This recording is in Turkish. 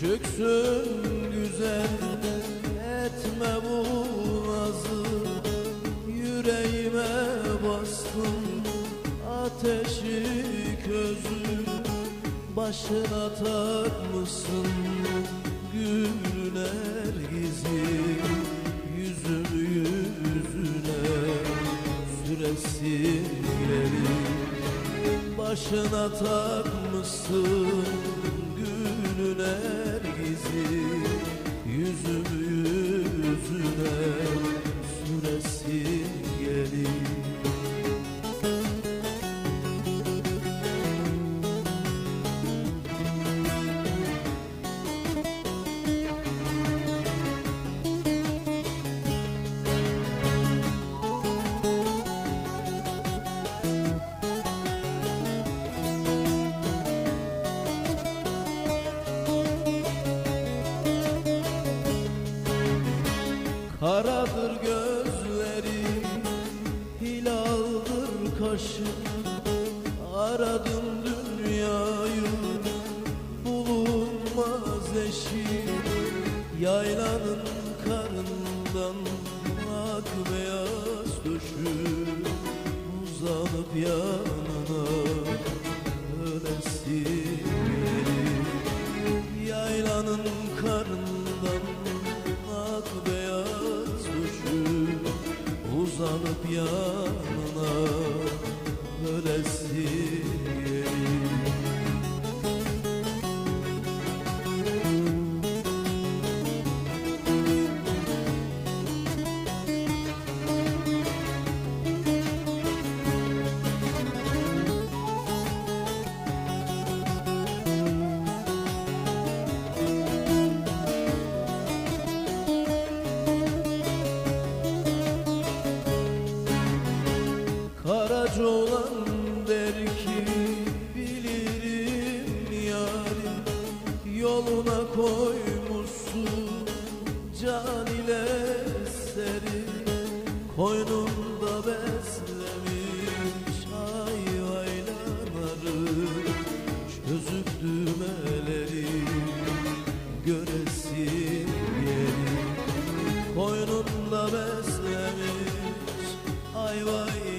Küçüksün güzel etme bu nazı Yüreğime bastın ateşi közü Başına takmışsın gül nergizi Yüzümü yüzüne. Süresin gelir Başına takmışsın gülün Karadır gözleri Hilaldır kaşın Aradım dünyayı Bulunmaz eşi Yaylanın karından Ak beyaz döşü Uzanıp yanına Uzanıp yanına ölesin koymuşsun can ile seri Koynunda beslemiş hayvaylanları Çözüp düğmeleri göresin yeri. Koynunda beslemiş ayvaylanları Çözüp